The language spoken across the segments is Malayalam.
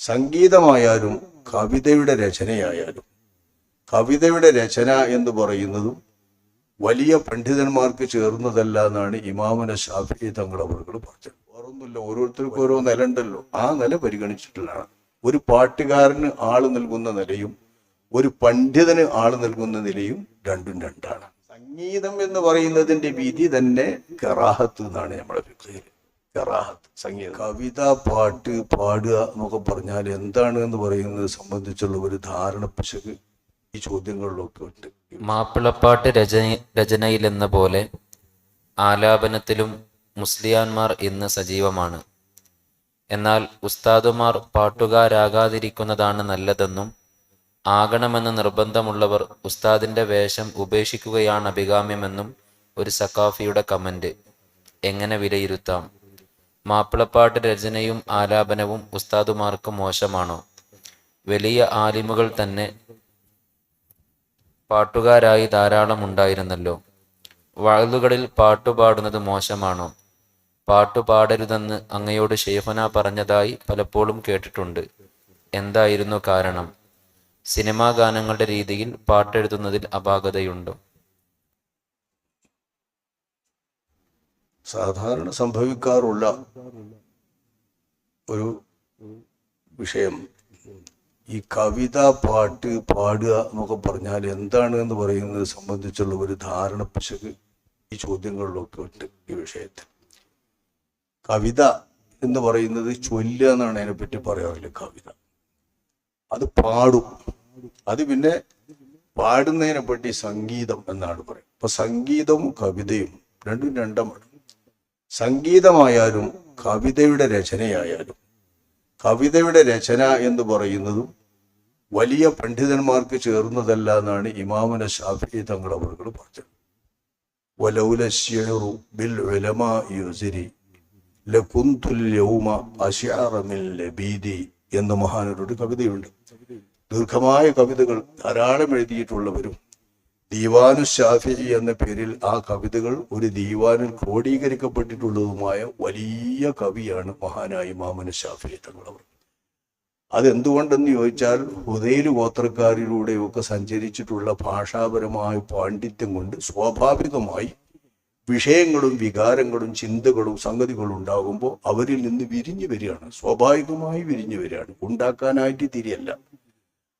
സംഗീതമായാലും കവിതയുടെ രചനയായാലും. കവിതയുടെ രചന എന്ന് പറയുന്നതും വലിയ പണ്ഡിതന്മാർക്ക് ചേർന്നതല്ല എന്നാണ് ഇമാമന ഷാഫി തങ്ങൾ അവർക്ക് പറഞ്ഞത്. വേറൊന്നുമില്ല ഓരോരുത്തർക്കും ഓരോ നില ഉണ്ടല്ലോ ആ നില പരിഗണിച്ചിട്ടുള്ളതാണ്. ഒരു പാട്ടുകാരന് ആൾ നൽകുന്ന നിലയും ഒരു പണ്ഡിതന് ആൾ നൽകുന്ന നിലയും രണ്ടും രണ്ടാണ്. സംഗീതം എന്ന് പറയുന്നതിന്റെ വിധി തന്നെ കറാഹത്ത് എന്നാണ് നമ്മുടെ കറാഹത്ത് സംഗീതം. കവിത പാട്ട് പാടുക എന്നൊക്കെ പറഞ്ഞാൽ എന്താണ് എന്ന് പറയുന്നത് സംബന്ധിച്ചുള്ള ഒരു ധാരണ പിശക് ഈ ചോദ്യങ്ങളിലൊക്കെ ഉണ്ട്. മാപ്പിളപ്പാട്ട് രചന രചനയിലെന്ന പോലെ ആലാപനത്തിലും മുസ്ലിയാന്മാർ ഇന്ന് സജീവമാണ്. എന്നാൽ ഉസ്താദുമാർ പാട്ടുകാരാകാതിരിക്കുന്നതാണ് നല്ലതെന്നും ആകണമെന്ന് നിർബന്ധമുള്ളവർ ഉസ്താദിന്റെ വേഷം ഉപേക്ഷിക്കുകയാണ് അഭികാമ്യമെന്നും ഒരു സക്കാഫിയുടെ കമന്റ് എങ്ങനെ വിലയിരുത്താം? മാപ്പിളപ്പാട്ട് രചനയും ആലാപനവും ഉസ്താദുമാർക്ക് മോശമാണോ? വലിയ ആലിമുകൾ തന്നെ പാട്ടുകാരായി ധാരാളം ഉണ്ടായിരുന്നല്ലോ വഴുതുകളിൽ പാട്ടുപാടുന്നത് മോശമാണോ? പാട്ടു പാടരുതെന്ന് അങ്ങയോട് ഷെയ്ഫന പറഞ്ഞതായി പലപ്പോഴും കേട്ടിട്ടുണ്ട്. എന്തായിരുന്നു കാരണം? സിനിമാ ഗാനങ്ങളുടെ രീതിയിൽ പാട്ടെഴുതുന്നതിൽ അപാകതയുണ്ടോ? സാധാരണ സംഭവിക്കാറുള്ള ഒരു വിഷയം. ഈ കവിത പാട്ട് പാടുക എന്നൊക്കെ പറഞ്ഞാൽ എന്താണ് എന്ന് പറയുന്നത് സംബന്ധിച്ചുള്ള ഒരു ധാരണ പിശക് ഈ ചോദ്യങ്ങളിലൊക്കെ ഉണ്ട് ഈ വിഷയത്തിൽ. കവിത എന്ന് പറയുന്നത് ചൊല്ലുക എന്നാണ് അതിനെപ്പറ്റി പറയാറില്ല? കവിത. അത് പാടും. അത് പിന്നെ പാടുന്നതിനെ പറ്റി സംഗീതം എന്നാണ് പറയുന്നത്. അപ്പൊ സംഗീതവും കവിതയും രണ്ടും രണ്ടമാണ്. സംഗീതമായാലും കവിതയുടെ രചനയായാലും. കവിതയുടെ രചന എന്ന് പറയുന്നതും വലിയ പണ്ഡിതന്മാർക്ക് ചേർന്നതല്ല എന്നാണ് ഇമാമന ഷാഫി തങ്ങൾ അവർക്ക് പറഞ്ഞത്. വലൗല ബിൽ എന്ന മഹാനൊരു കവിതയുണ്ട്. ദീർഘമായ കവിതകൾ ധാരാളം എഴുതിയിട്ടുള്ളവരും ദീവാനു ഷാഫി എന്ന പേരിൽ ആ കവിതകൾ ഒരു ദീവാനിൽ ക്രോഡീകരിക്കപ്പെട്ടിട്ടുള്ളതുമായ വലിയ കവിയാണ് മഹാനായി മാമന ഷാഫി തങ്ങളവർ. അതെന്തുകൊണ്ടെന്ന് ചോദിച്ചാൽ ഹുദൈൽ ഗോത്രക്കാരിലൂടെയൊക്കെ സഞ്ചരിച്ചിട്ടുള്ള ഭാഷാപരമായ പാണ്ഡിത്യം കൊണ്ട് സ്വാഭാവികമായി വിഷയങ്ങളും വികാരങ്ങളും ചിന്തകളും സംഗതികളും ഉണ്ടാകുമ്പോൾ അവരിൽ നിന്ന് വിരിഞ്ഞു വരികയാണ്. സ്വാഭാവികമായി വിരിഞ്ഞു വരികയാണ്. ഉണ്ടാക്കാനായിട്ട് തിരിയല്ല.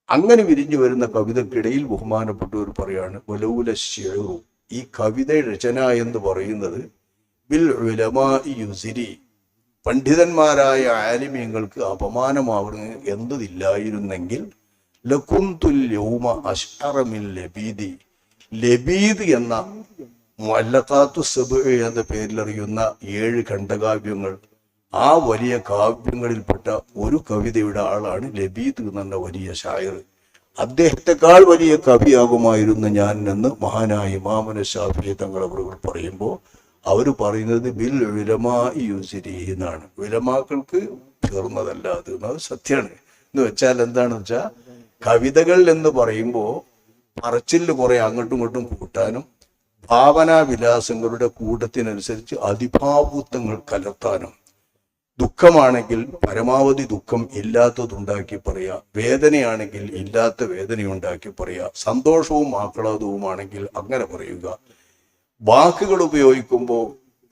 അങ്ങനെ വിരിഞ്ഞു വരുന്ന കവിതക്കിടയിൽ ബഹുമാനപ്പെട്ടവർ പറയാണ് വലൂല ഷെയറു ഈ കവിത രചന എന്ന് പറയുന്നത് ബിൽ യുസിരി. പണ്ഡിതന്മാരായ ആലിമ്യങ്ങൾക്ക് അപമാനമാവുന്ന എന്തതില്ലായിരുന്നെങ്കിൽ യൗമ ലബീദി. ലബീദ് എന്ന മല്ലക്കാത്തു സബ് എന്ന പേരിലറിയുന്ന ഏഴ് ഖണ്ഡകാവ്യങ്ങൾ ആ വലിയ കാവ്യങ്ങളിൽപ്പെട്ട ഒരു കവിതയുടെ ആളാണ് ലബീദ് എന്ന വലിയ ഷായർ അദ്ദേഹത്തെക്കാൾ വലിയ കവിയാകുമായിരുന്നു ഞാൻ എന്ന് മഹാനായ ഇമാമന ഷാഫി തങ്ങളവറുകൾ പറയുമ്പോൾ അവർ പറയുന്നത് ബിൽ വിലമാ യുസിരി എന്നാണ്. വിലമാക്കൾക്ക് ചേർന്നതല്ല അത് അത് സത്യമാണ്. എന്ന് വെച്ചാൽ എന്താണെന്ന് വെച്ചാൽ കവിതകൾ എന്ന് പറയുമ്പോൾ പറച്ചിൽ കുറെ അങ്ങോട്ടും ഇങ്ങോട്ടും കൂട്ടാനും ഭാവനാവിലാസങ്ങളുടെ കൂട്ടത്തിനനുസരിച്ച് അതിഭാവൂത്വങ്ങൾ കലർത്താനും ദുഃഖമാണെങ്കിൽ പരമാവധി ദുഃഖം ഇല്ലാത്തതുണ്ടാക്കി പറയാ. വേദനയാണെങ്കിൽ ഇല്ലാത്ത വേദനയുണ്ടാക്കി പറയാ. സന്തോഷവും ആഹ്ലാദവുമാണെങ്കിൽ അങ്ങനെ പറയുക. വാക്കുകൾ ഉപയോഗിക്കുമ്പോൾ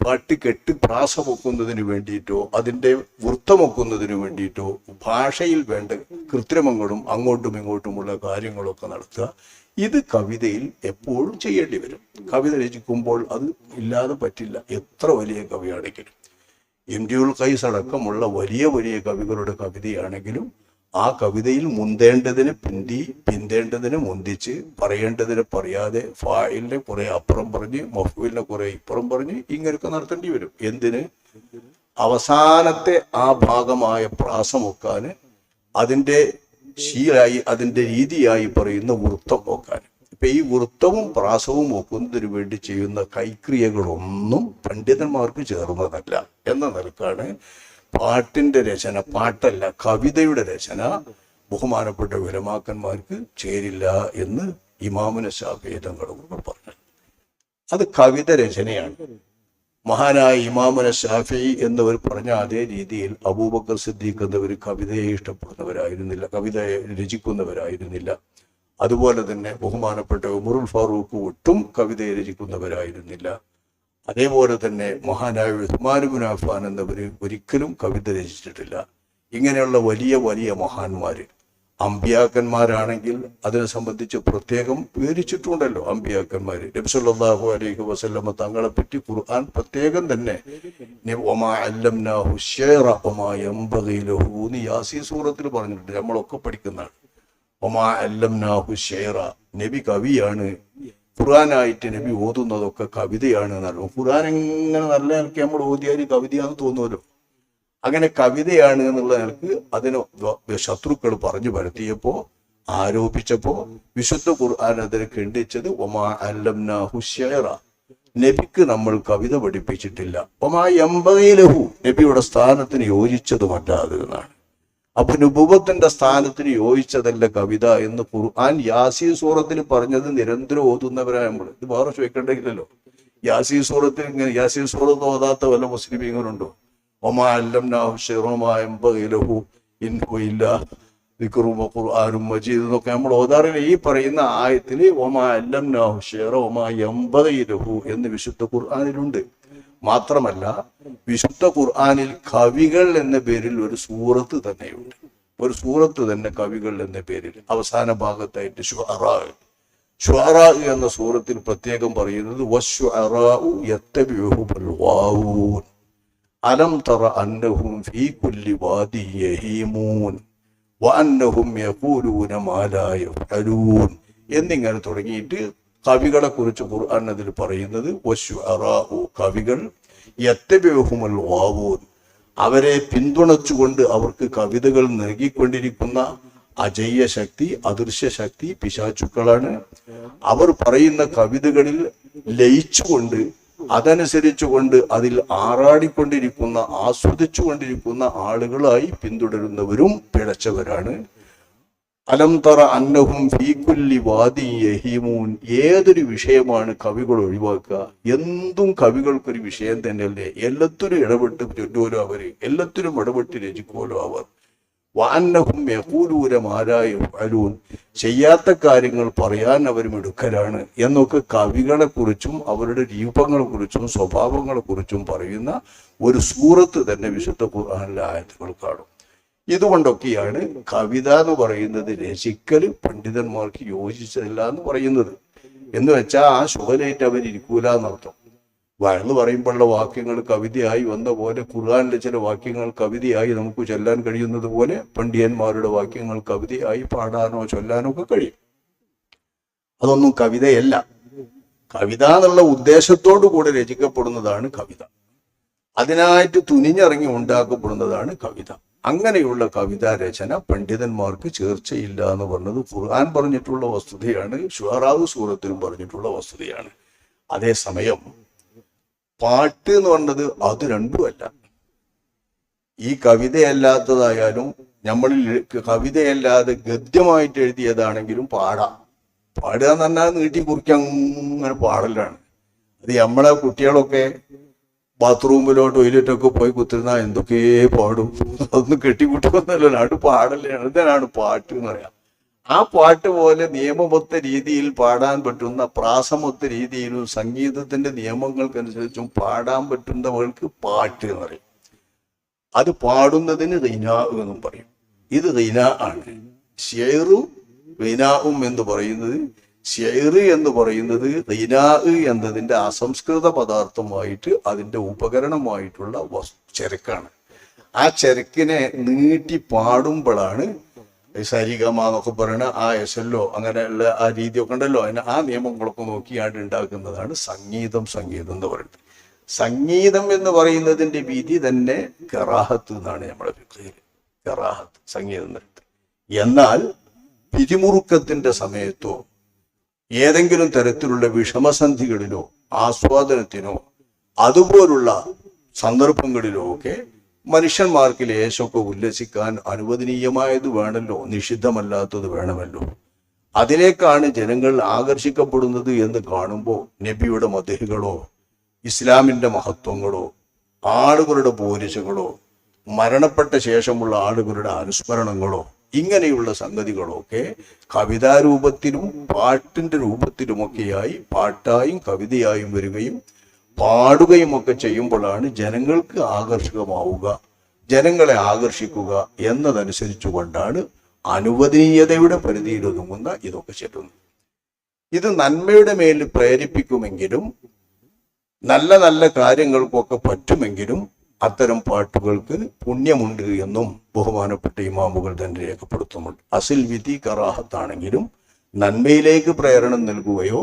പാട്ട് കെട്ട് പ്രാസമൊക്കുന്നതിന് വേണ്ടിയിട്ടോ അതിന്റെ വൃത്തമൊക്കുന്നതിന് വേണ്ടിയിട്ടോ ഭാഷയിൽ വേണ്ട കൃത്രിമങ്ങളും അങ്ങോട്ടും ഇങ്ങോട്ടുമുള്ള കാര്യങ്ങളൊക്കെ നടത്തുക. ഇത് കവിതയിൽ എപ്പോഴും ചെയ്യേണ്ടി വരും. കവിത രചിക്കുമ്പോൾ അത് ഇല്ലാതെ പറ്റില്ല. എത്ര വലിയ കവിയാണെങ്കിലും. ഇംരുൽ കൈസ് അടക്കമുള്ള വലിയ വലിയ കവികളുടെ കവിതയാണെങ്കിലും ആ കവിതയിൽ മുന്തേണ്ടതിന് പിന്തി പിന്തേണ്ടതിന് മുന്തിച്ച് പറയേണ്ടതിന് പറയാതെ ഫായിലിനെ കുറെ അപ്പുറം പറഞ്ഞ് മഫൂലിനെ കുറെ ഇപ്പുറം പറഞ്ഞ് ഇങ്ങനെയൊക്കെ നടത്തേണ്ടി വരും. എന്തിന്? അവസാനത്തെ ആ ഭാഗമായ പ്രാസമൊക്കാൻ അതിന്റെ ശീലായി അതിന്റെ രീതിയായി പറയുന്ന വൃത്തം നോക്കാൻ ഇപ്പൊ ഈ വൃത്തവും പ്രാസവും ഒക്കുന്നതിന് വേണ്ടി ചെയ്യുന്ന കൈക്രിയകളൊന്നും പണ്ഡിതന്മാർക്ക് ചേർന്നതല്ല. എന്ന നിലക്കാണ് പാട്ടിന്റെ രചന പാട്ടല്ല കവിതയുടെ രചന ബഹുമാനപ്പെട്ട വിലമാക്കന്മാർക്ക് ചേരില്ല എന്ന് ഇമാമുന ശാഫി തങ്ങളോട് പറഞ്ഞു അത് കവിത രചനയാണ്. മഹാനായ ഇമാമുന ഷാഫി എന്നവർ പറഞ്ഞ അതേ രീതിയിൽ അബൂബക്കർ സിദ്ദീഖ് എന്നവർ കവിതയെ ഇഷ്ടപ്പെടുന്നവരായിരുന്നില്ല കവിതയെ രചിക്കുന്നവരായിരുന്നില്ല. അതുപോലെ തന്നെ ബഹുമാനപ്പെട്ട ഉമറുൽ ഫാറൂഖ് ഒട്ടും കവിത രചിക്കുന്നവരായിരുന്നില്ല. അതേപോലെ തന്നെ മഹാനായ ഉസ്മാനുബിൻ അഫാൻ എന്നവർ ഒരിക്കലും കവിത രചിച്ചിട്ടില്ല. ഇങ്ങനെയുള്ള വലിയ വലിയ മഹാന്മാര്. അമ്പിയാക്കന്മാരാണെങ്കിൽ അതിനെ സംബന്ധിച്ച് പ്രത്യേകം വിവരിച്ചിട്ടുണ്ടല്ലോ അമ്പിയാക്കന്മാര്. നബ്സല്ലാഹു അലൈഹി വസല്ലമ തങ്ങളെ പറ്റി ഖുർആൻ പ്രത്യേകം തന്നെ. സൂറത്തിൽ പറഞ്ഞിട്ടുണ്ട്. നമ്മളൊക്കെ പഠിക്കുന്നതാണ് ഒമാ അല്ലംനാഹു നബി കവിയാണ്. ഖുറാനായിട്ട് നബി ഓതുന്നതൊക്കെ കവിതയാണ് എന്നറിയും ഖുറാൻ എങ്ങനെ നല്ല നിലയ്ക്ക് നമ്മൾ ഓതിയാൽ കവിതയാണെന്ന് തോന്നുമല്ലോ. അങ്ങനെ കവിതയാണ് എന്നുള്ള നിലയ്ക്ക് അതിന് ശത്രുക്കൾ പറഞ്ഞു പരത്തിയപ്പോ ആരോപിച്ചപ്പോ വിശുദ്ധ ഖുർആൻ അതിനെ ഖണ്ഡിച്ചത് ഒമാ അല്ലംനാഹു നബിക്ക് നമ്മൾ കവിത പഠിപ്പിച്ചിട്ടില്ല. ഒമാ എമ്പകയിലഹു നബിയുടെ സ്ഥാനത്തിന് യോജിച്ചതുമല്ല അത് എന്നാണ്. അപ്പൊ നുബുവത്തിന്റെ സ്ഥാനത്തിന് യോജിച്ചതല്ല കവിത എന്ന് ഖുർആൻ യാസീ സൂറത്തിൽ പറഞ്ഞത് നിരന്തരം ഓതുന്നവരാണ് നമ്മൾ ഇത് വേറെ ചോദിക്കേണ്ടതില്ലല്ലോ. യാസീ സൂറത്തിൽ ഇങ്ങനെ യാസീ സൂറത്ത് ഓതാത്ത വല്ല ഒമാ ഖുർആനും മജീദ് എന്നൊക്കെ നമ്മൾ ഓതാറില്ല ഈ പറയുന്ന ആയത്തിൽ ഒമാ അല്ലം നാഹുഷെറ ഒമാ എമ്പകയിലഹു എന്ന് വിശുദ്ധ ഖുർആനിലുണ്ട്. മാത്രമല്ല വിശുദ്ധ ഖുർആാനിൽ കവികൾ എന്ന പേരിൽ ഒരു സൂറത്ത് തന്നെയുണ്ട്. ഒരു സൂറത്ത് തന്നെ കവികൾ എന്ന പേരിൽ. അവസാന ഭാഗത്തായിട്ട് ഷുഅറാ. ഷുഅറാ എന്ന സൂറത്തിൽ പ്രത്യേകം പറയുന്നത് അലം തറ ഫീ കുല്ലി യഹീമൂൻ. യഖൂലൂന എന്നിങ്ങനെ തുടങ്ങിയിട്ട് കവികളെ കുറിച്ച് ഖുർആൻ അതിൽ പറയുന്നത് കവികൾ യത്തബിഉഹുമുൽ വാവൂൻ അവരെ പിന്തുണച്ചുകൊണ്ട് അവർക്ക് കവിതകൾ നൽകിക്കൊണ്ടിരിക്കുന്ന അജയ്യ ശക്തി അദൃശ്യ ശക്തി പിശാചുക്കളാണ്. അവർ പറയുന്ന കവിതകളിൽ ലയിച്ചുകൊണ്ട് അതനുസരിച്ചുകൊണ്ട് അതിൽ ആറാടിക്കൊണ്ടിരിക്കുന്ന ആസ്വദിച്ചുകൊണ്ടിരിക്കുന്ന ആളുകളായി പിന്തുടരുന്നവരും പിഴച്ചവരാണ്. അലം തറ അന്നഹും ഫീകുല്ലി വാദി യഹീമൂൻ. ഏതൊരു വിഷയമാണ് കവികൾ ഒഴിവാക്കുക? എന്തും കവികൾക്കൊരു വിഷയം തന്നെയല്ലേ? എല്ലാത്തിനും ഇടപെട്ട് ചൊല്ലുമല്ലോ അവർ. എല്ലാത്തിനും ഇടപെട്ട് രചിക്കുമല്ലോ അവർ. വാന്നഹും യഹൂലൂരമാരായ അലൂൻ ചെയ്യാത്ത കാര്യങ്ങൾ പറയാൻ അവർ മിടുക്കരാണ്. എന്നൊക്കെ കവികളെ കുറിച്ചും അവരുടെ രൂപങ്ങളെ കുറിച്ചും സ്വഭാവങ്ങളെ കുറിച്ചും പറയുന്ന ഒരു സൂറത്ത് തന്നെ വിശുദ്ധ ഖുർആനിലെ ആയത്തുകൾ കാണും. ഇതുകൊണ്ടൊക്കെയാണ് കവിത എന്ന് പറയുന്നത് രസിക്കൽ പണ്ഡിതന്മാർക്ക് യോജിച്ചതല്ല എന്ന് പറയുന്നത്. എന്ന് വെച്ചാൽ ആ ശുഭലേറ്റ് അവരിയ്ക്കൂല എന്നർത്ഥം. വഴന്ന് പറയുമ്പോഴുള്ള വാക്യങ്ങൾ കവിതയായി വന്ന പോലെ ഖുർആാനിലെ ചില വാക്യങ്ങൾ കവിതയായി നമുക്ക് ചൊല്ലാൻ കഴിയുന്നത് പോലെ പണ്ഡിയന്മാരുടെ വാക്യങ്ങൾ കവിതയായി പാടാനോ ചൊല്ലാനോ ഒക്കെ കഴിയും. അതൊന്നും കവിതയല്ല. കവിത എന്നുള്ള ഉദ്ദേശത്തോടു കൂടെ രചിക്കപ്പെടുന്നതാണ് കവിത. അതിനായിട്ട് തുനിഞ്ഞിറങ്ങി ഉണ്ടാക്കപ്പെടുന്നതാണ് കവിത. അങ്ങനെയുള്ള കവിതാ രചന പണ്ഡിതന്മാർക്ക് ചേർച്ചയില്ല എന്ന് പറഞ്ഞത് ഖുർആൻ പറഞ്ഞിട്ടുള്ള വസ്തുതയാണ് ഷുഹറാവ് സൂറത്തിലും പറഞ്ഞിട്ടുള്ള വസ്തുതയാണ്. അതേസമയം പാട്ട് എന്ന് പറഞ്ഞത് അത് രണ്ടുമല്ല. ഈ കവിതയല്ലാത്തതായാലും നമ്മളിൽ കവിതയല്ലാതെ ഗദ്യമായിട്ട് എഴുതിയതാണെങ്കിലും പാടാം. പാടുക എന്ന് പറഞ്ഞാൽ നീട്ടി കുറിക്കാൻ അങ്ങനെ പാടലാണ്. അത് നമ്മളെ കുട്ടികളൊക്കെ ബാത്റൂമിലോ ടോയ്ലറ്റൊക്കെ പോയി കുത്തിരുന്ന എന്തൊക്കെ പാടും. അതൊന്നും കെട്ടിക്കൂട്ടുന്നല്ലോ അത് പാടല്ലേ? എന്തിനാണ് പാട്ട് എന്ന് പറയാം? ആ പാട്ട് പോലെ നിയമമൊത്ത രീതിയിൽ പാടാൻ പറ്റുന്ന പ്രാസമൊത്ത രീതിയിലും സംഗീതത്തിന്റെ നിയമങ്ങൾക്കനുസരിച്ചും പാടാൻ പറ്റുന്നവർക്ക് പാട്ട് എന്ന് പറയും. അത് പാടുന്നതിന് റീന എന്നും പറയും. ഇത് റീന ആണ്. ഷെയറും റീനാവും എന്ന് പറയുന്നത് ഷെയർ എന്ന് പറയുന്നത് റിനാ എന്നതിന്റെ അസംസ്കൃത പദാർത്ഥമായിട്ട് അതിന്റെ ഉപകരണമായിട്ടുള്ള വസ് ചരക്കാണ്. ആ ചരക്കിനെ നീട്ടി പാടുമ്പോഴാണ് സരിഗമ എന്നൊക്കെ പറയുന്ന ആ എസ് എല്ലോ അങ്ങനെയുള്ള ആ രീതിയൊക്കെ ഉണ്ടല്ലോ. അതിന് ആ നിയമങ്ങളൊക്കെ നോക്കിയാണ്ട് ഉണ്ടാക്കുന്നതാണ് സംഗീതം സംഗീതം എന്ന് പറയുന്നത്. സംഗീതം എന്ന് പറയുന്നതിന്റെ വിധി തന്നെ കറാഹത്ത് എന്നാണ് നമ്മുടെ അഭിപ്രായം കറാഹത്ത് സംഗീതം എന്ന് എന്നാൽ പിരിമുറുക്കത്തിന്റെ സമയത്തോ ഏതെങ്കിലും തരത്തിലുള്ള വിഷമസന്ധികളിലോ ആസ്വാദനത്തിനോ അതുപോലുള്ള സന്ദർഭങ്ങളിലോ ഒക്കെ മനുഷ്യന്മാർക്ക് ലേശമൊക്കെ ഉല്ലസിക്കാൻ അനുവദനീയമായത് വേണമല്ലോ നിഷിദ്ധമല്ലാത്തത് വേണമല്ലോ. അതിലേക്കാണ് ജനങ്ങൾ ആകർഷിക്കപ്പെടുന്നത് എന്ന് കാണുമ്പോൾ നബിയുടെ മതഹികളോ ഇസ്ലാമിന്റെ മഹത്വങ്ങളോ ആളുകളുടെ പോരിശകളോ മരണപ്പെട്ട ശേഷമുള്ള ആളുകളുടെ അനുസ്മരണങ്ങളോ ഇങ്ങനെയുള്ള സംഗതികളൊക്കെ കവിതാരൂപത്തിലും പാട്ടിന്റെ രൂപത്തിലുമൊക്കെയായി പാട്ടായും കവിതയായും വരികയും പാടുകയും ഒക്കെ ചെയ്യുമ്പോഴാണ് ജനങ്ങൾക്ക് ആകർഷകമാവുക ജനങ്ങളെ ആകർഷിക്കുക എന്നതനുസരിച്ചു കൊണ്ടാണ് അനുവദനീയതയുടെ പരിധിയിലൊതുങ്ങുന്ന ഇതൊക്കെ ചെല്ലുന്നത്. ഇത് നന്മയുടെ മേൽ പ്രേരിപ്പിക്കുമെങ്കിലും നല്ല നല്ല കാര്യങ്ങൾക്കൊക്കെ പറ്റുമെങ്കിലും അത്തരം പാട്ടുകൾക്ക് പുണ്യമുണ്ട് എന്നും ബഹുമാനപ്പെട്ട ഇമാമുകൾ തന്നെ രേഖപ്പെടുത്തുന്നുണ്ട്. അസിൽ വിധി കറാഹത്താണെങ്കിലും നന്മയിലേക്ക് പ്രേരണം നൽകുകയോ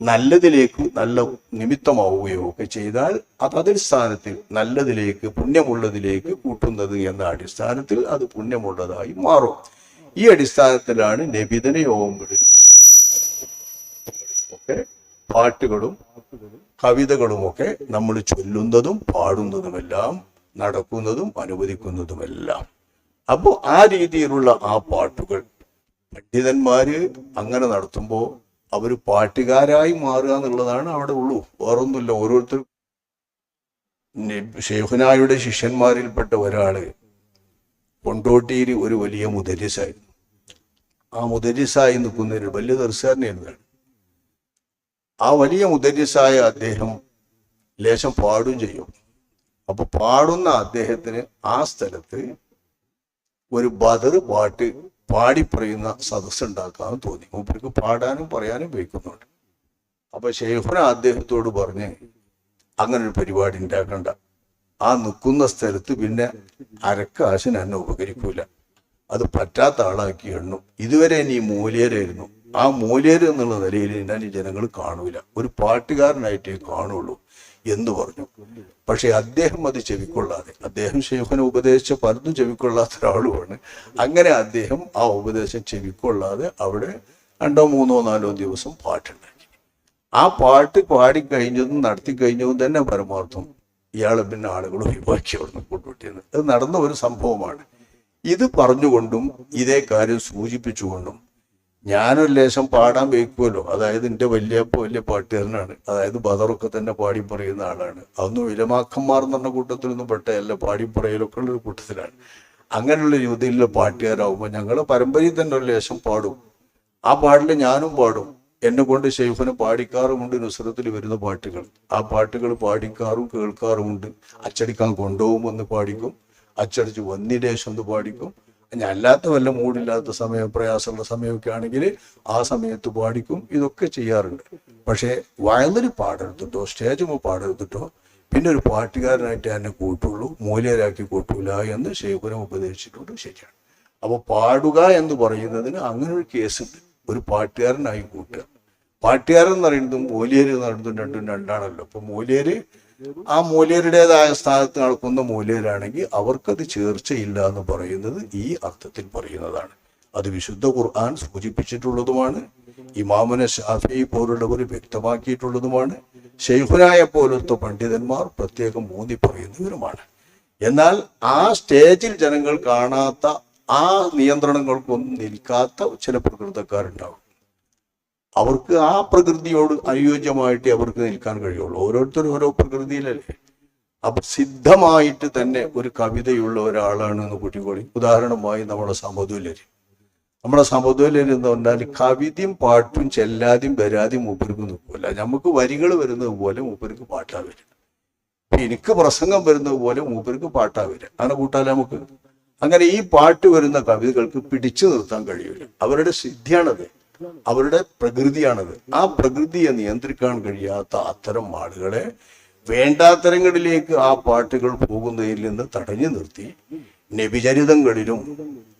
നല്ലതിലേക്ക് നല്ല നിമിത്തമാവുകയോ ഒക്കെ ചെയ്താൽ അത് അടിസ്ഥാനത്തിൽ നല്ലതിലേക്ക് പുണ്യമുള്ളതിലേക്ക് കൂട്ടുന്നത് എന്ന അടിസ്ഥാനത്തിൽ അത് പുണ്യമുള്ളതായി മാറും. ഈ അടിസ്ഥാനത്തിലാണ് നബിതന യോഗങ്ങളിലും ഒക്കെ പാട്ടുകളും കവിതകളും ഒക്കെ നമ്മൾ ചൊല്ലുന്നതും പാടുന്നതുമെല്ലാം നടക്കുന്നതും അനുവദിക്കുന്നതുമെല്ലാം. അപ്പോൾ ആ രീതിയിലുള്ള ആ പാട്ടുകൾ പണ്ഡിതന്മാര് അങ്ങനെ നടത്തുമ്പോൾ അവർ പാട്ടുകാരായി മാറുക എന്നുള്ളതാണ് അവിടെ ഉള്ളൂ. വേറൊന്നുമില്ല. ഓരോരുത്തർ ഷെയ്ഖുനായുടെ ശിഷ്യന്മാരിൽപ്പെട്ട ഒരാൾ കൊണ്ടോട്ടിയിൽ ഒരു വലിയ മുദരിസായിരുന്നു. ആ മുദരിസായി ഒരു വലിയ ദർശാരനായിരുന്നു ആ വലിയ മുദരിസായ അദ്ദേഹം ലേശം പാടും ചെയ്യും. അപ്പൊ പാടുന്ന അദ്ദേഹത്തിന് ആ സ്ഥലത്ത് ഒരു ബദർ പാട്ട് പാടി പറയുന്ന സദസ്സ് ഉണ്ടാക്കാൻ തോന്നി. മൂപ്പർക്ക് പാടാനും പറയാനും വയ്ക്കുന്നുണ്ട് അപ്പൊ ഷെയ്ഖുന അദ്ദേഹത്തോട് പറഞ്ഞ് അങ്ങനെ ഒരു പരിപാടി ഉണ്ടാക്കണ്ട ആ നിൽക്കുന്ന സ്ഥലത്ത് പിന്നെ അരക്കാശിന് എന്നെ ഉപകരിക്കൂല. അത് പറ്റാത്ത ആളാക്കി എണ്ണും. ഇതുവരെ നീ മൂല്യരായിരുന്നു ആ മൂലേര് എന്നുള്ള നിലയിൽ ഞാൻ ജനങ്ങൾ കാണൂല. ഒരു പാട്ടുകാരനായിട്ടേ കാണുള്ളൂ എന്ന് പറഞ്ഞു. പക്ഷെ അദ്ദേഹം അത് ചെവിക്കൊള്ളാതെ അദ്ദേഹം ഷെയ്ഖിനെ ഉപദേശിച്ച പലതും ചെവിക്കൊള്ളാത്ത ഒരാളുമാണ്. അങ്ങനെ അദ്ദേഹം ആ ഉപദേശം ചെവിക്കൊള്ളാതെ അവിടെ രണ്ടോ മൂന്നോ നാലോ ദിവസം പാട്ടുണ്ടാക്കി. ആ പാട്ട് പാടിക്കഴിഞ്ഞതും നടത്തി കഴിഞ്ഞതും തന്നെ പരമാർത്ഥം ഇയാളെ പിന്നെ ആളുകൾ ഒഴിവാക്കി അവിടുന്ന് കൊണ്ടുവിട്ടിയത് അത് നടന്ന ഒരു സംഭവമാണ്. ഇത് പറഞ്ഞുകൊണ്ടും ഇതേ കാര്യം സൂചിപ്പിച്ചുകൊണ്ടും ഞാനൊരു ലേശം പാടാൻ വയ്ക്കുമല്ലോ. അതായത് എന്റെ വല്യപ്പ വലിയ പാട്ടുകാരനാണ്. അതായത് ബദറൊക്കെ തന്നെ പാടി പറയുന്ന ആളാണ്. അതൊന്നും വിലമാക്കന്മാർ എന്ന് പറഞ്ഞ കൂട്ടത്തിലൊന്നും പെട്ടതല്ല. പാടി പറയലൊക്കെ ഉള്ള ഒരു കൂട്ടത്തിലാണ്. അങ്ങനെയുള്ള രീതിയിലുള്ള പാട്ടുകാരാകുമ്പോൾ ഞങ്ങൾ പരമ്പരയിൽ തന്നെ ഒരു ലേശം പാടും. ആ പാട്ടിൽ ഞാനും പാടും. എന്നെ കൊണ്ട് ഷെയ്ഫിനെ പാടിക്കാറുമുണ്ട് നുസ്രത്തിൽ വരുന്ന പാട്ടുകൾ. ആ പാട്ടുകൾ പാടിക്കാറും കേൾക്കാറുമുണ്ട്. അച്ചടിക്കാൻ കൊണ്ടുപോകുമെന്ന് പാടിക്കും. അച്ചടിച്ച് വന്നിടേശം ഒന്ന് പാടിക്കും. ഞാൻ അല്ലാത്ത വല്ല മൂടില്ലാത്ത സമയം പ്രയാസമുള്ള സമയമൊക്കെ ആണെങ്കിൽ ആ സമയത്ത് പാടിക്കും. ഇതൊക്കെ ചെയ്യാറുണ്ട്. പക്ഷേ വയലിന് പാടെടുത്തിട്ടോ സ്റ്റേജ് പാടെടുത്തിട്ടോ പിന്നെ ഒരു പാട്ടുകാരനായിട്ട് എന്നെ കൂട്ടുള്ളൂ മൂല്യരാക്കി കൂട്ടൂല എന്ന് ശേഖരം ഉപദേശിച്ചിട്ടുണ്ട്. ശരിയാണ്. അപ്പോൾ പാടുക എന്ന് പറയുന്നതിന് അങ്ങനെ ഒരു കേസുണ്ട് ഒരു പാട്ടുകാരനായി കൂട്ടുക. പാട്ടുകാരൻ എന്ന് പറയുന്നതും മൂല്യര് എന്ന് പറയുന്നതും രണ്ടും രണ്ടാണല്ലോ. അപ്പൊ മൂല്യര് ആ മൂല്യരുടേതായ സ്ഥാനത്ത് നടക്കുന്ന മൂല്യരാണെങ്കിൽ അവർക്കത് ചേർച്ചയില്ല എന്ന് പറയുന്നത് ഈ അർത്ഥത്തിൽ പറയുന്നതാണ്. അത് വിശുദ്ധ ഖുർആൻ സൂചിപ്പിച്ചിട്ടുള്ളതുമാണ്. ഇമാമുന ഷാഫി പോലുള്ളവർ വ്യക്തമാക്കിയിട്ടുള്ളതുമാണ്. ഷെയ്ഖുനായ പോലത്തെ പണ്ഡിതന്മാർ പ്രത്യേകം മൂന്നി പറയുന്നവരുമാണ്. എന്നാൽ ആ സ്റ്റേജിൽ ജനങ്ങൾ കാണാത്ത ആ നിയന്ത്രണങ്ങൾക്കൊന്നും നിൽക്കാത്ത ചില പ്രകൃതക്കാരുണ്ടാവും. അവർക്ക് ആ പ്രകൃതിയോട് അനുയോജ്യമായിട്ട് അവർക്ക് നിൽക്കാൻ കഴിയുള്ളൂ. ഓരോരുത്തരും ഓരോ പ്രകൃതിയിലല്ലേ? അപ്പൊ സിദ്ധമായിട്ട് തന്നെ ഒരു കവിതയുള്ള ഒരാളാണ് എന്ന് കൂട്ടിക്കോളി. ഉദാഹരണമായി നമ്മുടെ സമതുല്യര് നമ്മുടെ സമതുലര് എന്ന് പറഞ്ഞാൽ കവിതയും പാട്ടും ചെല്ലാതെയും വരാതെയും മൂപ്പർക്ക് നിൽക്കില്ല നമുക്ക് വരികൾ വരുന്നത് പോലെ മൂപ്പർക്ക് പാട്ടാ വരും എനിക്ക് പ്രസംഗം വരുന്നത് പോലെ മൂപ്പർക്ക് പാട്ടാ വരിക. അങ്ങനെ കൂട്ടാല നമുക്ക്? അങ്ങനെ ഈ പാട്ട് വരുന്ന കവിതകൾക്ക് പിടിച്ചു നിർത്താൻ കഴിയില്ല അവരുടെ സിദ്ധിയാണത്. അവരുടെ പ്രകൃതിയാണത്. ആ പ്രകൃതിയെ നിയന്ത്രിക്കാൻ കഴിയാത്ത അത്തരം ആളുകളെ വേണ്ടാത്തരങ്ങളിലേക്ക് ആ പാട്ടുകൾ പോകുന്നതിൽ നിന്ന് തടഞ്ഞു നിർത്തി. നബിചരിതങ്ങളിലും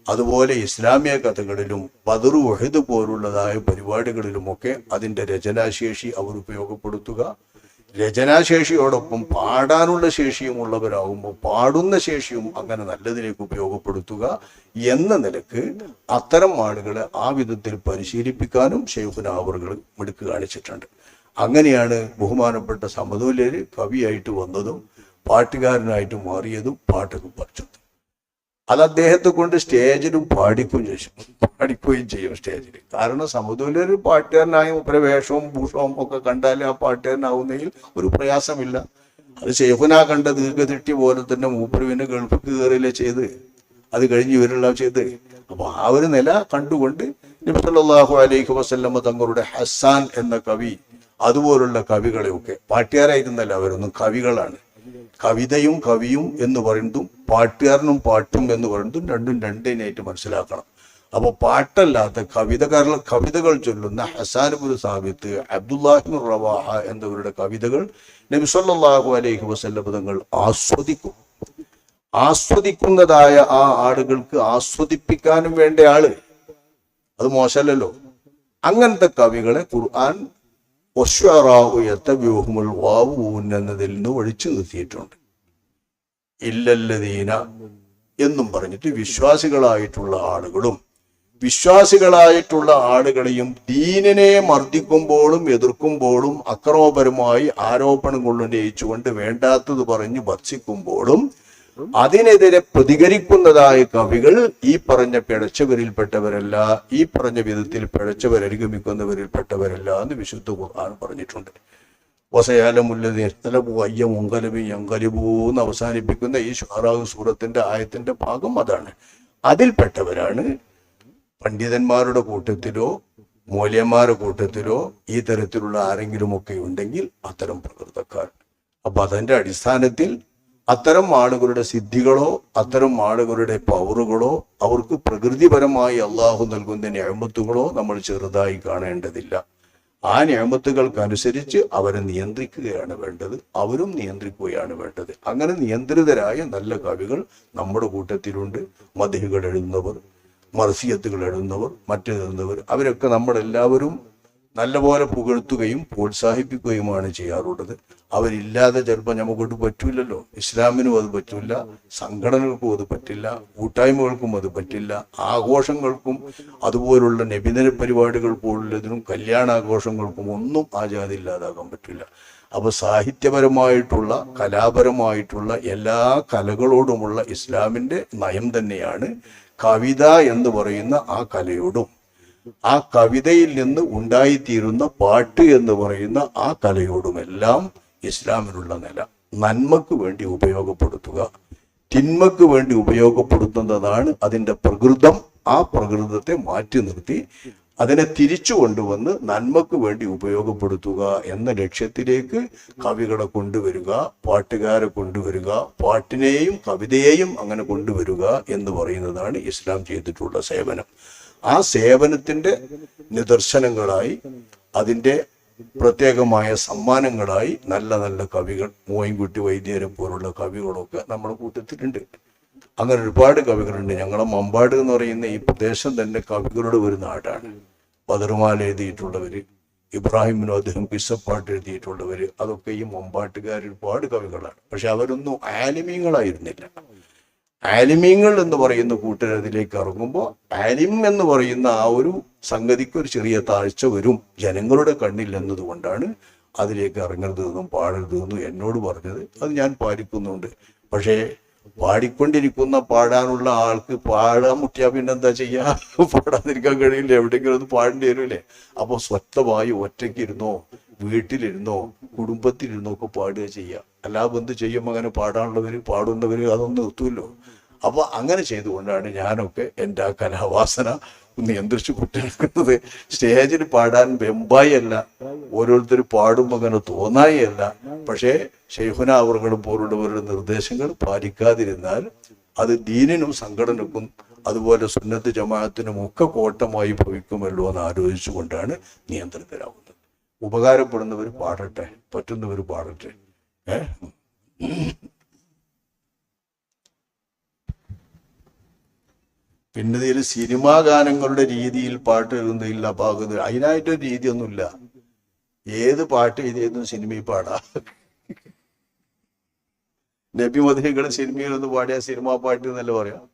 അതുപോലെ ഇസ്ലാമിക കഥകളിലും ബദറു വഹദ് പോലുള്ളതായ പരിപാടികളിലുമൊക്കെ അതിന്റെ രചനാശേഷി അവർ ഉപയോഗപ്പെടുത്തുക. രചനാശേഷിയോടൊപ്പം പാടാനുള്ള ശേഷിയും ഉള്ളവരാകുമ്പോൾ പാടുന്ന ശേഷിയും അങ്ങനെ നല്ലതിലേക്ക് ഉപയോഗപ്പെടുത്തുക എന്ന നിലയ്ക്ക് അത്തരം ആളുകളെ ആ വിധത്തിൽ പരിശീലിപ്പിക്കാനും ഷെയ്ഖുനാവറുകൾ മിടുക്ക് കാണിച്ചിട്ടുണ്ട്. അങ്ങനെയാണ് ബഹുമാനപ്പെട്ട സമതുല്യര് കവിയായിട്ട് വന്നതും പാട്ടുകാരനായിട്ട് മാറിയതും പാട്ടൊക്കെ പഠിച്ചതും. അത് അദ്ദേഹത്തെ കൊണ്ട് സ്റ്റേജിലും പാടിക്കുകയും ചെയ്യും പാടിക്കുകയും ചെയ്യും സ്റ്റേജിൽ കാരണം സമതുല്യ ഒരു പാട്ടുകാരനായ പ്രവേഷവും വേഷവും ഭൂഷവും ഒക്കെ കണ്ടാൽ ആ പാട്ടുകാരനാവുന്നതിൽ ഒരു പ്രയാസമില്ല. അത് ഷെയ്ഖുന കണ്ട ദീർഘദൃഷ്ടി പോലെ തന്നെ മൂപ്പര് പിന്നെ ഗൾഫിക്ക് കയറിയല്ലേ ചെയ്ത്. അത് കഴിഞ്ഞ് ഇവരെല്ലാം ചെയ്ത്. അപ്പൊ ആ ഒരു നില കണ്ടുകൊണ്ട് നബി സല്ലല്ലാഹു അലൈഹി വസല്ലമ്മ തങ്ങളുടെ ഹസാൻ എന്ന കവി അതുപോലുള്ള കവികളെയൊക്കെ പാട്ടുകാരായിരുന്നല്ല അവരൊന്നും കവികളാണ്. കവിതയും കവിയും എന്ന് പറയുന്നതും പാട്ടുകാരനും പാട്ടും എന്ന് പറയുന്നതും രണ്ടും രണ്ടിനായിട്ട് മനസ്സിലാക്കണം. അപ്പോൾ പാട്ടല്ലാത്ത കവിതകൾ കവിതകൾ ചൊല്ലുന്ന ഹസാനുബുൽ സാബിത്ത് അബ്ദുല്ലാഹിബുൽ റവാഹ എന്നിവരുടെ കവിതകൾ നബി സല്ലല്ലാഹു അലൈഹി വസല്ലം ആസ്വദിക്കും. ആസ്വദിക്കുന്നതായ ആ ആളുകൾക്ക് ആസ്വദിപ്പിക്കാനും വേണ്ട ആൾ. അത് മോശമല്ലല്ലോ. അങ്ങനത്തെ കവികളെ ഖുർആൻ എന്നതിൽ നിന്ന് ഒഴിച്ചു നിർത്തിയിട്ടുണ്ട് ഇല്ലല്ലദീന എന്നും പറഞ്ഞിട്ട് വിശ്വാസികളായിട്ടുള്ള ആളുകളും വിശ്വാസികളായിട്ടുള്ള ആളുകളെയും ദീനിനെ മർദ്ദിക്കുമ്പോഴും എതിർക്കുമ്പോഴും അക്രമപരമായി ആരോപണം ഉന്നയിച്ചുകൊണ്ട് വേണ്ടാത്തത് പറഞ്ഞ് ഭർഷിക്കുമ്പോഴും അതിനെതിരെ പ്രതികരിക്കുന്നതായ കവികൾ ഈ പറഞ്ഞ പിഴച്ചവരിൽപ്പെട്ടവരല്ല ഈ പറഞ്ഞ വിധത്തിൽ പിഴച്ചവരനുഗമിക്കുന്നവരിൽപ്പെട്ടവരല്ല എന്ന് വിശുദ്ധ ഖുർആൻ പറഞ്ഞിട്ടുണ്ട്. എന്ന് അവസാനിപ്പിക്കുന്ന ഈ ഷുഹറാഹ് സൂറത്തിന്റെ ആയത്തിന്റെ ഭാഗം അതാണ്. അതിൽപ്പെട്ടവരാണ് പണ്ഡിതന്മാരുടെ കൂട്ടത്തിലോ മൂല്യന്മാരുടെ കൂട്ടത്തിലോ ഈ തരത്തിലുള്ള ആരെങ്കിലും ഒക്കെ ഉണ്ടെങ്കിൽ അത്തരം പ്രകൃതക്കാർ. അപ്പൊ അതിന്റെ അടിസ്ഥാനത്തിൽ അത്തരം ആളുകളുടെ സിദ്ധികളോ അത്തരം ആളുകളുടെ പവറുകളോ അവർക്ക് പ്രകൃതിപരമായി അള്ളാഹു നൽകുന്ന ഞാമത്തുകളോ നമ്മൾ ചെറുതായി കാണേണ്ടതില്ല. ആ ഞാമത്തുകൾക്കനുസരിച്ച് അവരെ നിയന്ത്രിക്കുകയാണ് വേണ്ടത്. അവരും നിയന്ത്രിക്കുകയാണ് വേണ്ടത്. അങ്ങനെ നിയന്ത്രിതരായ നല്ല കവികൾ നമ്മുടെ കൂട്ടത്തിലുണ്ട്. മതികൾ എഴുതുന്നവർ മർസിയത്തുകൾ എഴുതുന്നവർ മറ്റെഴുതുന്നവർ അവരൊക്കെ നമ്മളെല്ലാവരും നല്ലപോലെ പുകഴ്ത്തുകയും പ്രോത്സാഹിപ്പിക്കുകയുമാണ് ചെയ്യാറുള്ളത്. അവരില്ലാതെ ചിലപ്പോൾ നമുക്കോട്ട് പറ്റില്ലല്ലോ ഇസ്ലാമിനും അത് പറ്റില്ല സംഘടനകൾക്കും അത് പറ്റില്ല. കൂട്ടായ്മകൾക്കും അത് പറ്റില്ല. ആഘോഷങ്ങൾക്കും അതുപോലുള്ള നബിദിന പരിപാടികൾ പോലുള്ളതിനും കല്യാണാഘോഷങ്ങൾക്കും ഒന്നും ആ ജാതി ഇല്ലാതാകാൻ പറ്റില്ല. അപ്പൊ സാഹിത്യപരമായിട്ടുള്ള കലാപരമായിട്ടുള്ള എല്ലാ കലകളോടുമുള്ള ഇസ്ലാമിന്റെ നയം തന്നെയാണ് കവിത എന്ന് പറയുന്ന ആ കലയോടും. ആ കവിതയിൽ നിന്ന് ഉണ്ടായിത്തീരുന്ന പാട്ട് എന്ന് പറയുന്ന ആ കലയോടുമെല്ലാം ഇസ്ലാമിനുള്ള നില. നന്മക്ക് വേണ്ടി ഉപയോഗപ്പെടുത്തുക. തിന്മക്ക് വേണ്ടി ഉപയോഗപ്പെടുത്തുന്നതാണ് അതിന്റെ പ്രകൃതം. ആ പ്രകൃതത്തെ മാറ്റി നിർത്തി അതിനെ തിരിച്ചു കൊണ്ടുവന്ന് നന്മക്ക് വേണ്ടി ഉപയോഗപ്പെടുത്തുക എന്ന ലക്ഷ്യത്തിലേക്ക് കവികളെ കൊണ്ടുവരിക പാട്ടുകാരെ കൊണ്ടുവരിക പാട്ടിനെയും കവിതയെയും അങ്ങനെ കൊണ്ടുവരിക എന്ന് പറയുന്നതാണ് ഇസ്ലാം ചെയ്തിട്ടുള്ള സേവനം. ആ സേവനത്തിന്റെ നിദർശനങ്ങളായി അതിന്റെ പ്രത്യേകമായ സമ്മാനങ്ങളായി നല്ല നല്ല കവികൾ മോയിൻകുട്ടി വൈദ്യരെ പോലുള്ള കവികളൊക്കെ നമ്മുടെ കൂട്ടത്തിലുണ്ട്. അങ്ങനെ ഒരുപാട് കവികളുണ്ട്. ഞങ്ങളെ മമ്പാട് എന്ന് പറയുന്ന ഈ പ്രദേശം തന്നെ കവികളുടെ ഒരു നാടാണ്. ബദർമാല എഴുതിയിട്ടുള്ളവര് ഇബ്രാഹിമിനും അദ്ദേഹം കിസ്സപ്പാട്ട് എഴുതിയിട്ടുള്ളവര് അതൊക്കെ ഈ മമ്പാട്ടുകാർ ഒരുപാട് കവികളാണ്. പക്ഷെ അവരൊന്നും ആലിമീങ്ങളായിരുന്നില്ല. ആലിമീങ്ങൾ എന്ന് പറയുന്ന കൂട്ടരതിലേക്ക് ഇറങ്ങുമ്പോൾ ആലിം എന്ന് പറയുന്ന ആ ഒരു സംഗതിക്ക് ഒരു ചെറിയ താഴ്ച വരും. ജനങ്ങളുടെ കണ്ണിൽ എന്നതുകൊണ്ടാണ് അതിലേക്ക് ഇറങ്ങരുതെന്നും പാടരുതെന്നും എന്നോട് പറഞ്ഞത്. അത് ഞാൻ പാലിക്കുന്നുണ്ട് പക്ഷേ പാടിക്കൊണ്ടിരിക്കുന്ന പാടാനുള്ള ആൾക്ക് പാടാൻ മുട്ടിയാ പിന്നെന്താ ചെയ്യാ? പാടാതിരിക്കാൻ കഴിയില്ല. എവിടെയെങ്കിലും ഒന്ന് പാടേണ്ടി വരില്ലേ അപ്പൊ സ്വസ്ഥമായി ഒറ്റയ്ക്കിരുന്നോ വീട്ടിലിരുന്നോ കുടുംബത്തിലിരുന്നോ ഒക്കെ പാടുക ചെയ്യുക. അല്ലാതെ എന്ത് ചെയ്യുമ്പോൾ അങ്ങനെ പാടാനുള്ളവർ പാടുന്നവർ അതൊന്നും എത്തുമല്ലോ അപ്പൊ അങ്ങനെ ചെയ്തുകൊണ്ടാണ് ഞാനൊക്കെ എന്റെ ആ കലാവാസന നിയന്ത്രിച്ചു കൊണ്ടിരിക്കുന്നത് സ്റ്റേജിൽ പാടാൻ വെമ്പായി അല്ല ഓരോരുത്തർ പാടുമ്പോൾ അങ്ങനെ തോന്നായി അല്ല പക്ഷേ ഷെയ്ഹുന അവർകളും പോലുള്ളവരുടെ നിർദ്ദേശങ്ങൾ പാലിക്കാതിരുന്നാൽ അത് ദീനിനും സംഘടനക്കും അതുപോലെ സുന്നത്ത് ജമാഅത്തിനും ഒക്കെ കോട്ടമായി ഭവിക്കുമല്ലോ എന്ന് ആലോചിച്ചുകൊണ്ടാണ് നിയന്ത്രിതരാകുന്നത്. ഉപകാരപ്പെടുന്നവർ പാടട്ടെ പറ്റുന്നവർ പാടട്ടെ. പിന്നെ ഇതിൽ സിനിമാ ഗാനങ്ങളുടെ രീതിയിൽ പാട്ട് എഴുതുന്നില്ല പാകുന്നത് അതിനായിട്ടൊരു രീതിയൊന്നുമില്ല. ഏത് പാട്ട് എഴുതിയെന്നും സിനിമയിൽ പാടാ. നബി മതികൾ സിനിമയിൽ ഒന്ന് പാടിയ സിനിമാ പാട്ട് എന്നല്ല പറയാം?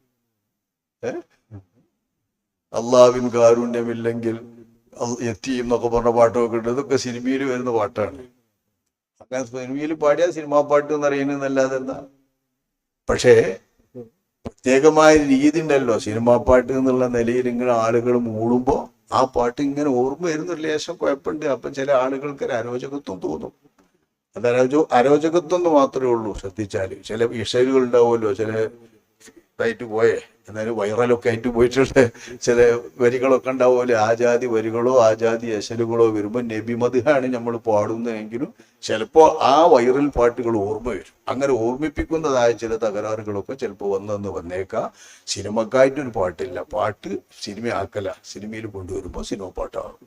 അള്ളാവിൻ കാരുണ്യമില്ലെങ്കിൽ എത്തിയും എന്നൊക്കെ പറഞ്ഞ പാട്ടൊക്കെ ഉണ്ട്. ഇതൊക്കെ സിനിമയിൽ വരുന്ന പാട്ടാണ്. അങ്ങനെ സിനിമയിൽ പാടിയ സിനിമാ പാട്ട് എന്ന് അറിയുന്നതല്ലാതെ എന്താ? പക്ഷേ പ്രത്യേകമായ രീതി ഉണ്ടല്ലോ. സിനിമാ പാട്ട് എന്നുള്ള നിലയിൽ ഇങ്ങനെ ആളുകൾ മൂടുമ്പോൾ ആ പാട്ട് ഇങ്ങനെ ഓർമ്മ വരുന്ന ഒരു ലേശം കുഴപ്പമുണ്ട്. അപ്പം ചില ആളുകൾക്ക് ഒരു അരോചകത്വം തോന്നും. അത് അരോച അരോചകത്വം എന്ന് മാത്രമേ ഉള്ളൂ ശ്രദ്ധിച്ചാൽ ചില ഇഷലുകൾ ഉണ്ടാവുമല്ലോ. ചില ഇതായിട്ട് പോയേ. എന്നാലും വൈറലൊക്കെ ആയിട്ട് പോയിട്ടുള്ള ചില വരികളൊക്കെ ഉണ്ടാവുമല്ലോ. ആ ജാതി വരികളോ ആ ജാതി വരുമ്പോൾ നബി നമ്മൾ പാടുന്നതെങ്കിലും ചിലപ്പോൾ ആ വൈറൽ പാട്ടുകൾ ഓർമ്മ വരും. അങ്ങനെ ഓർമ്മിപ്പിക്കുന്നതായ ചില തകരാറുകളൊക്കെ ചിലപ്പോൾ വന്നെന്ന് വന്നേക്കാം. സിനിമക്കായിട്ടൊരു പാട്ടില്ല. പാട്ട് സിനിമ ആക്കല സിനിമയിൽ കൊണ്ടുവരുമ്പോൾ സിനിമ പാട്ടാകും